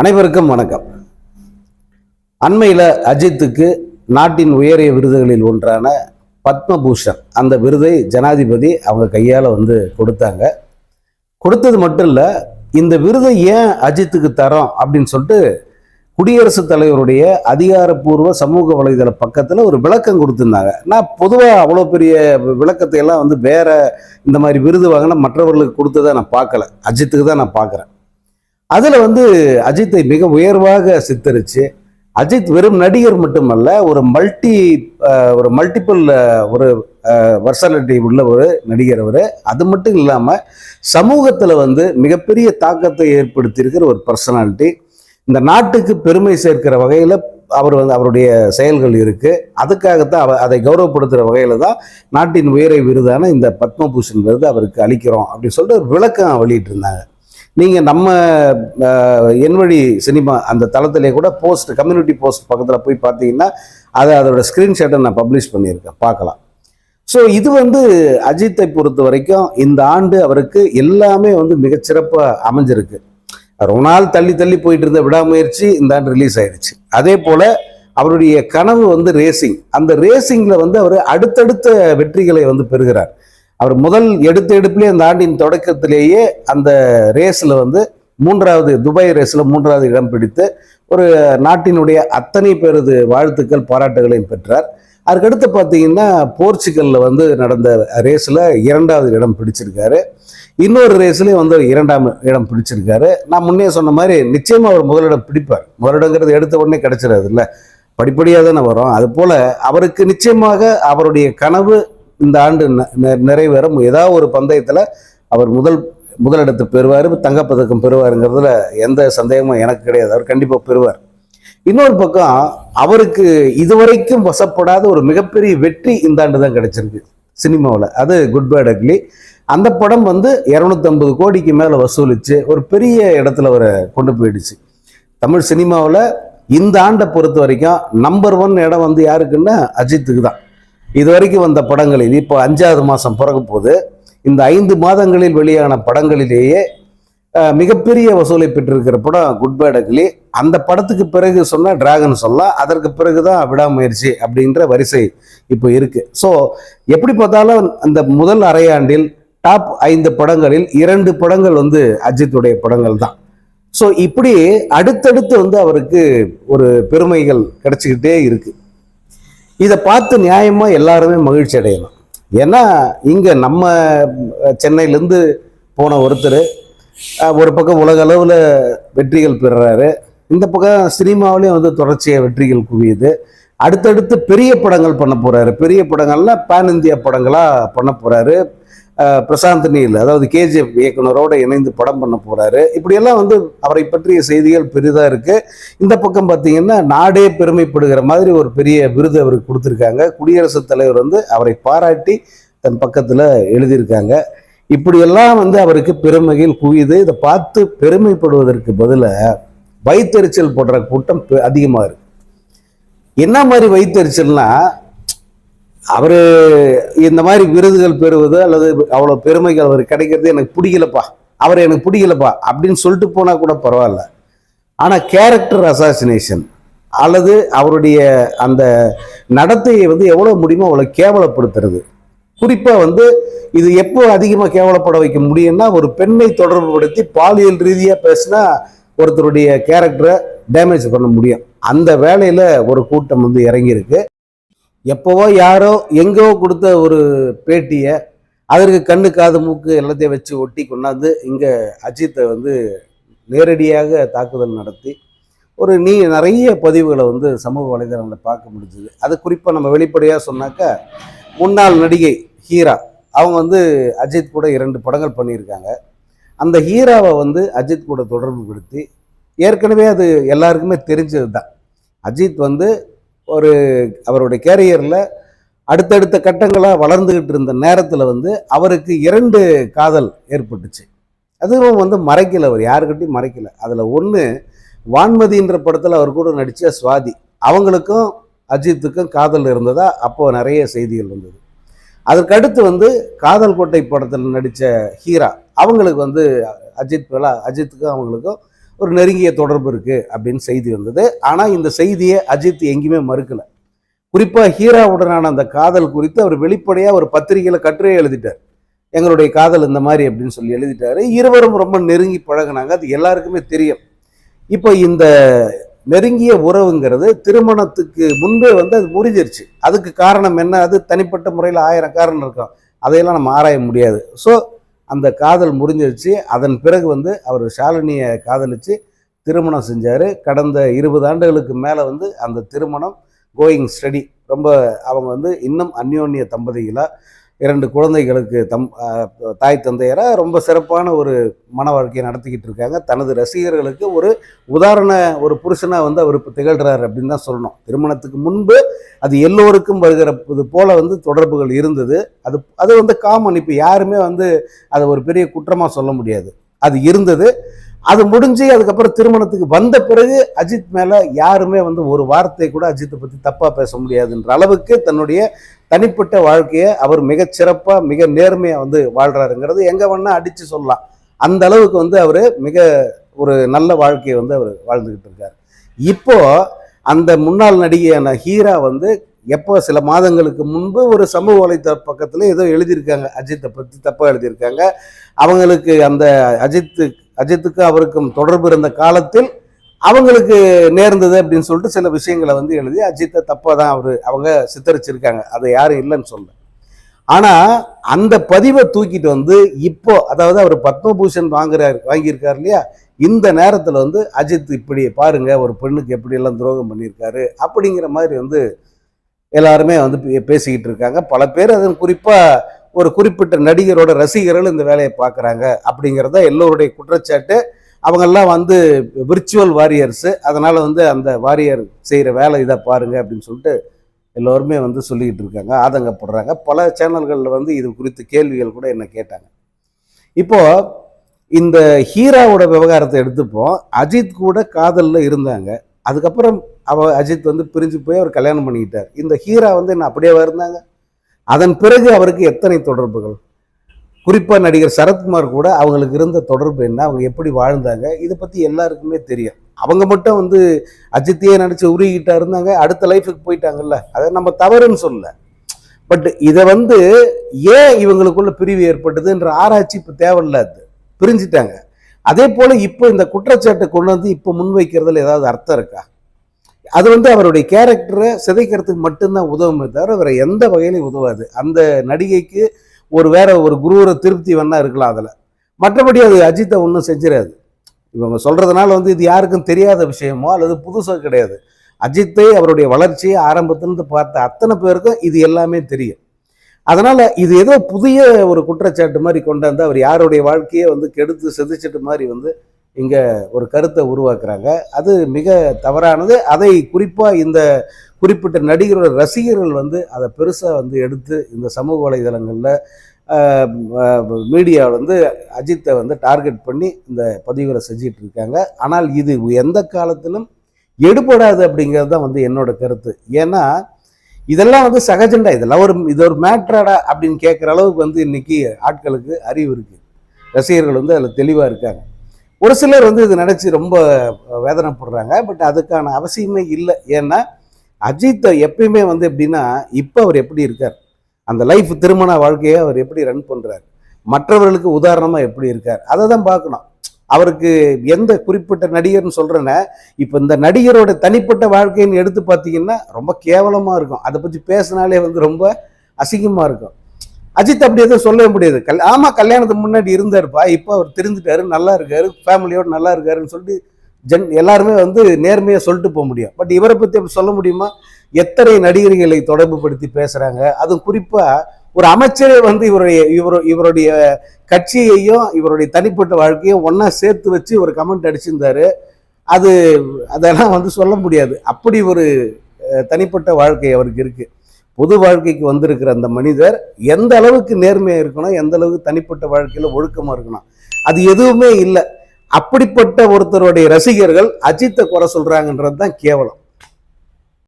அனைவருக்கும் வணக்கம். அண்மையில் அஜித்துக்கு நாட்டின் உயரிய விருதுகளில் ஒன்றான பத்மபூஷன் அந்த விருதை ஜனாதிபதி அவங்க கையால் வந்து கொடுத்தாங்க. கொடுத்தது மட்டும் இல்லை இந்த விருதை ஏன் அஜித்துக்கு தரோம் அப்படின்னு சொல்லிட்டு குடியரசுத் தலைவருடைய அதிகாரப்பூர்வ சமூக வலைதள பக்கத்தில் ஒரு விளக்கம் கொடுத்துருந்தாங்க. நான் பொதுவாக அவ்வளோ பெரிய விளக்கத்தை எல்லாம் வந்து வேற இந்த மாதிரி விருது வாங்கினா மற்றவர்களுக்கு கொடுத்ததை நான் பார்க்கல. அஜித்துக்கு தான் நான் பார்க்குறேன். அதில் வந்து அஜித்தை மிக உயர்வாக சித்தரித்து அஜித் வெறும் நடிகர் மட்டுமல்ல ஒரு மல்டி ஒரு மல்டிபிள் ஒரு வர்சாலிட்டி உள்ள ஒரு நடிகர் அவர். அது மட்டும் இல்லாமல் சமூகத்தில் வந்து மிகப்பெரிய தாக்கத்தை ஏற்படுத்தியிருக்கிற ஒரு பர்சனாலிட்டி இந்த நாட்டுக்கு பெருமை சேர்க்கிற வகையில் அவர் வந்து அவருடைய செயல்கள் இருக்குது அதுக்காகத்தான் அவ அதை கௌரவப்படுத்துகிற வகையில் தான் நாட்டின் உயரை விருதான இந்த பத்மபூஷன் விருது அவருக்கு அளிக்கிறோம் அப்படின்னு சொல்லிட்டு ஒரு விளக்கம் வெளியிட்டிருந்தாங்க. நீங்கள் நம்ம என்வழி சினிமா அந்த தளத்திலே கூட போஸ்ட் கம்யூனிட்டி போஸ்ட் பக்கத்தில் போய் பார்த்தீங்கன்னா அதை அதோட ஸ்க்ரீன்ஷாட்டை நான் பப்ளிஷ் பண்ணியிருக்கேன். பார்க்கலாம். ஸோ இது வந்து அஜித்தை பொறுத்த வரைக்கும் இந்த ஆண்டு அவருக்கு எல்லாமே வந்து மிகச்சிறப்பாக அமைஞ்சிருக்கு. ரொம்ப நாள் தள்ளி தள்ளி போயிட்டு இருந்த விடாமுயற்சி இந்த ஆண்டு ரிலீஸ் ஆயிடுச்சு அதே போல் அவருடைய கனவு வந்து ரேசிங் அந்த ரேசிங்கில் வந்து அவர் அடுத்தடுத்த வெற்றிகளை வந்து பெறுகிறார். அவர் முதல் எடுத்த எடுப்புலேயே அந்த ஆண்டின் தொடக்கத்திலேயே அந்த ரேஸில் வந்து மூன்றாவது துபாய் ரேஸில் மூன்றாவது இடம் பிடித்து ஒரு நாட்டினுடைய அத்தனை பேரது வாழ்த்துக்கள் பாராட்டுகளையும் பெற்றார். அதுக்கடுத்து பார்த்தீங்கன்னா போர்ச்சுகல்ல வந்து நடந்த ரேஸில் இரண்டாவது இடம் பிடிச்சிருக்காரு. இன்னொரு ரேஸ்லேயும் வந்து இரண்டாம் இடம் பிடிச்சிருக்காரு. நான் முன்னே சொன்ன மாதிரி நிச்சயமாக அவர் முதலிடம் பிடிப்பார். முதலிடங்கிறது எடுத்த உடனே கிடைச்சிடாது இல்லை படிப்படியாக தானே வரும். அது போல் அவருக்கு நிச்சயமாக அவருடைய கனவு இந்த ஆண்டு ந- நிறைவேறும் ஏதாவது ஒரு பந்தயத்தில் அவர் முதல் முதலிடத்தை பெறுவார் தங்கப்பதக்கம் பெறுவாருங்கிறதுல எந்த சந்தேகமும் எனக்கு கிடையாது. அவர் கண்டிப்பாக பெறுவார். இன்னொரு பக்கம் அவருக்கு இதுவரைக்கும் வசப்படாத ஒரு மிகப்பெரிய வெற்றி இந்த ஆண்டு தான் கிடைச்சிருக்கு சினிமாவில். அது குட் பேட் அக்லி அந்த படம் வந்து இரநூத்தம்பது கோடிக்கு மேலே வசூலிச்சு ஒரு பெரிய இடத்துல அவரை கொண்டு போயிடுச்சு. தமிழ் சினிமாவில் இந்த ஆண்டை பொறுத்த வரைக்கும் நம்பர் ஒன் இடம் வந்து யாருக்குன்னா அஜித்துக்கு தான். இது வரைக்கும் வந்த படங்களில் இப்போ அஞ்சாவது மாதம் பிறகு போது இந்த ஐந்து மாதங்களில் வெளியான படங்களிலேயே மிகப்பெரிய வசூலை பெற்றிருக்கிற படம் குட் பேட் அக்லி அந்த படத்துக்கு பிறகு சொன்னால் டிராகன் சொல்லலாம் அதற்கு பிறகு தான் விடாமுயற்சி அப்படின்ற வரிசை இப்போ இருக்குது ஸோ எப்படி பார்த்தாலும் அந்த முதல் அரையாண்டில் டாப் ஐந்து படங்களில் இரண்டு படங்கள் வந்து அஜித்துடைய படங்கள் தான். ஸோ இப்படி அடுத்தடுத்து வந்து அவருக்கு ஒரு பெருமைகள் கிடைச்சிக்கிட்டே இருக்குது இதை பார்த்து நியாயமாக எல்லாருமே மகிழ்ச்சி அடையணும். ஏன்னா இங்கே நம்ம சென்னையிலேருந்து போன ஒருத்தர் ஒரு பக்கம் உலக அளவில் வெற்றிகள் பெறுறாரு. இந்த பக்கம் சினிமாவிலையும் வந்து தொடர்ச்சியாக வெற்றிகள் குவியுது. அடுத்தடுத்து பெரிய படங்கள் பண்ண போகிறாரு பெரிய படங்கள்லாம் பேன் இந்தியா படங்களாக பண்ண போகிறாரு பிரசாந்த் நீல் அதாவது கேஜிஎஃப் இயக்குனரோடு இணைந்து படம் பண்ண போகிறாரு இப்படியெல்லாம் வந்து அவரை பற்றிய செய்திகள் பெரிதாக இருக்குது இந்த பக்கம் பார்த்தீங்கன்னா நாடே பெருமைப்படுகிற மாதிரி ஒரு பெரிய விருது அவருக்கு கொடுத்துருக்காங்க. குடியரசுத் தலைவர் வந்து அவரை பாராட்டி தன் பக்கத்தில் எழுதியிருக்காங்க. இப்படியெல்லாம் வந்து அவருக்கு பெருமையில் குவியுது. இதை பார்த்து பெருமைப்படுவதற்கு பதிலாக வயிற்றெரிச்சல் போடுற கூட்டம் பெ- இருக்குது என்ன மாதிரி வயிற்றெரிச்சல்னா அவர் இந்த மாதிரி விருதுகள் பெறுவது அல்லது அவ்வளோ பெருமைகள் அவர் கிடைக்கிறது எனக்கு பிடிக்கலப்பா. அவர் எனக்கு பிடிக்கலப்பா. அப்படின்னு சொல்லிட்டு போனால் கூட பரவாயில்ல. ஆனால் கேரக்டர் அசாசினேஷன் அல்லது அவருடைய அந்த நடத்தையை வந்து எவ்வளோ முடியுமோ அவ்வளோ கேவலப்படுத்துறது. குறிப்பாக வந்து இது எப்போ அதிகமாக கேவலப்பட வைக்க முடியும்னா ஒரு பெண்ணை தொடர்புபடுத்தி பாலியல் ரீதியாக பேசினா ஒருத்தருடைய கேரக்டரை டேமேஜ் பண்ண முடியும். அந்த வேலையில் ஒரு கூட்டம் வந்து இறங்கியிருக்கு. எப்போவோ யாரோ எங்கோ கொடுத்த ஒரு பேட்டியை அதற்கு கண்ணு காது மூக்கு எல்லாத்தையும் வச்சு ஒட்டி கொண்டாந்து இங்கே அஜித்தை வந்து நேரடியாக தாக்குதல் நடத்தி ஒரு நீ நிறைய பதிவுகளை வந்து சமூக வலைதளங்களில் பார்க்க முடிஞ்சுது. அது குறிப்பாக நம்ம வெளிப்படையாக சொன்னாக்கா முன்னாள் நடிகை ஹீரா அவங்க வந்து அஜித் கூட இரண்டு படங்கள் பண்ணியிருக்காங்க. அந்த ஹீராவை வந்து அஜித் கூட தொடர்பு படுத்தி ஏற்கனவே அது எல்லாருக்குமே தெரிஞ்சது தான் அஜித் வந்து ஒரு அவருடைய கேரியரில் அடுத்தடுத்த கட்டங்களாக வளர்ந்துக்கிட்டு இருந்த நேரத்தில் வந்து அவருக்கு இரண்டு காதல் ஏற்பட்டுச்சு. அதுவும் வந்து மறைக்கல அவர் யாருக்கிட்டையும் மறைக்கல. அதில் ஒன்று வான்மதின்ற படத்தில் அவர் கூட நடித்த சுவாதி. அவங்களுக்கும் அஜித்துக்கும் காதல் இருந்ததா அப்போ நிறைய செய்திகள் வந்தது. அதற்கடுத்து வந்து காதல் கோட்டை படத்தில் நடித்த ஹீரா அவங்களுக்கு வந்து அஜித் மேல அஜித்துக்கும் அவங்களுக்கும் ஒரு நெருங்கிய தொடர்பு இருக்குது அப்படின்னு செய்தி வந்தது. ஆனால் இந்த செய்தியை அஜித் எங்கேயுமே மறுக்கல. குறிப்பாக ஹீராவுடனான அந்த காதல் குறித்து அவர் வெளிப்படையாக ஒரு பத்திரிகையில் கட்டுரை எழுதிட்டார். எங்களுடைய காதல் இந்த மாதிரி அப்படின்னு சொல்லி எழுதிட்டாரு. இருவரும் ரொம்ப நெருங்கி பழகுனாங்க. அது எல்லாருக்குமே தெரியும். இப்போ இந்த நெருங்கிய உறவுங்கிறது திருமணத்துக்கு முன்பே வந்து அது முறிஞ்சிருச்சு. அதுக்கு காரணம் என்ன? அது தனிப்பட்ட முறையில் ஆயிரம் காரணம் இருக்கும். அதையெல்லாம் நம்ம ஆராய முடியாது. ஸோ அந்த காதல் முறிஞ்சிருச்சு அதன் பிறகு வந்து அவர் ஷாலினியை காதலித்து திருமணம் செஞ்சார். கடந்த இருபது ஆண்டுகளுக்கு மேலே வந்து அந்த திருமணம் கோயிங் ஸ்டடி ரொம்ப அவங்க வந்து இன்னும் அந்யோன்ய தம்பதிகளாக இரண்டு குழந்தைகளுக்கு தம் தாய் தந்தையராக ரொம்ப சிறப்பான ஒரு மன வாழ்க்கையை நடத்திக்கிட்டு இருக்காங்க. தனது ரசிகர்களுக்கு ஒரு உதாரண ஒரு புருஷனாக வந்து அவர் இப்போ திகழ்கிறார் அப்படின்னு தான் சொல்லணும். திருமணத்துக்கு முன்பு அது எல்லோருக்கும் வருகிற இது போல் வந்து தொடர்புகள் இருந்தது. அது அது வந்து காமன் இப்போ யாருமே வந்து அதை ஒரு பெரிய குற்றமாக சொல்ல முடியாது. அது இருந்தது. அது முடிஞ்சு அதுக்கப்புறம் திருமணத்துக்கு வந்த பிறகு அஜித் மேலே யாருமே வந்து ஒரு வார்த்தை கூட அஜித்தை பற்றி தப்பாக பேச முடியாதுன்ற அளவுக்கு தன்னுடைய தனிப்பட்ட வாழ்க்கையை அவர் மிக சிறப்பாக மிக நேர்மையாக வந்து வாழ்கிறாருங்கிறது எங்கே வேணால் அடித்து சொல்லலாம். அந்த அளவுக்கு வந்து அவர் மிக ஒரு நல்ல வாழ்க்கையை வந்து அவர் வாழ்ந்துக்கிட்டு இருக்கார். இப்போது அந்த முன்னாள் நடிகையான ஹீரா வந்து எப்போ சில மாதங்களுக்கு முன்பு ஒரு சமூக வலைத்தள பக்கத்தில் ஏதோ எழுதியிருக்காங்க. அஜித்தை பற்றி தப்பாக எழுதியிருக்காங்க. அவங்களுக்கு அந்த அஜித்து அஜித்துக்கு அவருக்கும் தொடர்பு இருந்த காலத்தில் அவங்களுக்கு நேர்ந்தது அப்படின்னு சொல்லிட்டு சில விஷயங்களை வந்து எழுதி அஜித்தை தப்பாக தான் அவர் அவங்க சித்தரிச்சிருக்காங்க. அதை யாரும் இல்லைன்னு சொல்ல ஆனால் அந்த பதிவை தூக்கிட்டு வந்து இப்போ அதாவது அவர் பத்மபூஷன் வாங்குறாரு வாங்கியிருக்காரு இல்லையா? இந்த நேரத்தில் வந்து அஜித் இப்படி பாருங்க ஒரு பெண்ணுக்கு எப்படியெல்லாம் துரோகம் பண்ணியிருக்காரு அப்படிங்கிற மாதிரி வந்து எல்லாருமே வந்து பே- பேசிக்கிட்டு இருக்காங்க. பல பேர் அதன் குறிப்பாக ஒரு குறிப்பிட்ட நடிகரோட ரசிகர்கள் இந்த வேலையை பார்க்குறாங்க அப்படிங்கிறத எல்லோருடைய குற்றச்சாட்டு. அவங்கெல்லாம் வந்து விர்ச்சுவல் வாரியர்ஸு அதனால் வந்து அந்த வாரியர் செய்கிற வேலை இதை பாருங்க அப்படின்னு சொல்லிட்டு எல்லோருமே வந்து சொல்லிக்கிட்டு இருக்காங்க ஆதங்கப்படுறாங்க. பல சேனல்களில் வந்து இது குறித்து கேள்விகள் கூட என்ன கேட்டாங்க. இப்போது இந்த ஹீராவோட விவகாரத்தை எடுத்துப்போம். அஜித் கூட காதலில் இருந்தாங்க. அதுக்கப்புறம் அவ அஜித் வந்து பிரிஞ்சு போய் அவர் கல்யாணம் பண்ணிக்கிட்டார். இந்த ஹீரா வந்து என்ன அப்படியே இருந்தாங்க? அதன் பிறகு அவருக்கு எத்தனை தொடர்புகள்? குறிப்பாக நடிகர் சரத்குமார் கூட அவங்களுக்கு இருந்த தொடர்பு என்ன? அவங்க எப்படி வாழ்ந்தாங்க? இதை பற்றி எல்லாருக்குமே தெரியும். அவங்க மட்டும் வந்து அஜித்தையே நடிச்சு உருகிட்டா இருந்தாங்க அடுத்த லைஃபுக்கு போயிட்டாங்கல்ல. அதை நம்ம தவறுன்னு சொல்லல. பட் இதை வந்து ஏன் இவங்களுக்குள்ள பிரிவு ஏற்பட்டதுன்ற ஆராய்ச்சி இப்போ தேவையில்ல அது. பிரிஞ்சிட்டாங்க. அதே போல் இப்போ இந்த குற்றச்சாட்டை கொண்டு வந்து இப்போ முன்வைக்கிறதுல ஏதாவது அர்த்தம் இருக்கா? அது வந்து அவருடைய கேரக்டரை சிதைக்கிறதுக்கு மட்டும்தான் உதவுமே தவிர வேற எந்த வகையிலையும் உதவாது. அந்த நடிகைக்கு ஒரு வேற ஒரு குருவரை திருப்தி வேணா இருக்கலாம் அதில். மற்றபடி அது அஜித்தை ஒன்றும் செஞ்சிடாது. இவங்க சொல்கிறதுனால வந்து இது யாருக்கும் தெரியாத விஷயமோ அல்லது புதுசாக கிடையாது. அஜித்தை அவருடைய வளர்ச்சியை ஆரம்பத்துலேருந்து பார்த்த அத்தனை பேருக்கும் இது எல்லாமே தெரியும். அதனால் இது ஏதோ புதிய ஒரு குற்றச்சாட்டு மாதிரி கொண்டாந்து அவர் யாருடைய வாழ்க்கையை வந்து கெடுத்து செதுச்சிட்டு மாதிரி வந்து இங்கே ஒரு கருத்தை உருவாக்குறாங்க. அது மிக தவறானது. அதை குறிப்பாக இந்த குறிப்பிட்ட நடிகரோட ரசிகர்கள் வந்து அதை பெருசாக வந்து எடுத்து இந்த சமூக வலைதளங்களில் மீடியா வந்து அஜித்தை வந்து டார்கெட் பண்ணி இந்த பதிவுகளை செஞ்சிட்டு இருக்காங்க. ஆனால் இது எந்த காலத்திலும் எடுபடாது அப்படிங்கிறது தான் வந்து என்னோட கருத்து. ஏன்னா இதெல்லாம் வந்து சகஜண்டா இதெல்லாம் ஒரு இது ஒரு மேட்ராடா அப்படின்னு கேட்குற அளவுக்கு வந்து இன்னைக்கு ஆட்களுக்கு அறிவு இருக்குது ரசிகர்கள் வந்து அதில் தெளிவாக இருக்காங்க. ஒரு சிலர் வந்து இது நினச்சி ரொம்ப வேதனைப்படுறாங்க. பட் அதுக்கான அவசியமே இல்லை. ஏன்னா அஜித்தை எப்பயுமே வந்து எப்படின்னா இப்போ அவர் எப்படி இருக்கார்? அந்த லைஃப் திருமண வாழ்க்கையை அவர் எப்படி ரன் பண்ணுறார் மற்றவர்களுக்கு உதாரணமாக எப்படி இருக்கார்? அதை தான் பார்க்கணும். அவருக்கு எந்த குறிப்பிட்ட நடிகர்னு சொல்கிறேன்னா இப்போ இந்த நடிகரோட தனிப்பட்ட வாழ்க்கைன்னு எடுத்து பார்த்தீங்கன்னா ரொம்ப கேவலமாக இருக்கும். அதை பற்றி பேசினாலே வந்து ரொம்ப அசிங்கமாக இருக்கும். அஜித் அப்படி எதுவும் சொல்லவே முடியாது. கல் ஆமாம் கல்யாணத்துக்கு முன்னாடி இருந்தாருப்பா. இப்போ அவர் தெரிஞ்சுட்டாரு நல்லா இருக்காரு ஃபேமிலியோடு நல்லா இருக்காருன்னு சொல்லிட்டு ஜென் எல்லாருமே வந்து நேர்மையாக சொல்லிட்டு போக முடியும். பட் இவரை பற்றி அப்படி சொல்ல முடியுமா? எத்தனை நடிகர்களை தொடர்பு படுத்தி பேசுகிறாங்க அதுவும் குறிப்பாக ஒரு அமைச்சரே வந்து இவருடைய இவர் இவருடைய கட்சியையும் இவருடைய தனிப்பட்ட வாழ்க்கையும் ஒன்றா சேர்த்து வச்சு ஒரு கமெண்ட் அடிச்சிருந்தாரு. அது அதெல்லாம் வந்து சொல்ல முடியாது. அப்படி ஒரு தனிப்பட்ட வாழ்க்கை அவருக்கு இருக்குது பொது வாழ்க்கைக்கு வந்திருக்கிற அந்த மனிதர் எந்த அளவுக்கு நேர்மையாக இருக்கணும் எந்த அளவுக்கு தனிப்பட்ட வாழ்க்கையில் ஒழுக்கமாக இருக்கணும் அது எதுவுமே இல்லை. அப்படிப்பட்ட ஒருத்தருடைய ரசிகர்கள் அஜித்தை குறை சொல்கிறாங்கன்றது தான் கேவலம்.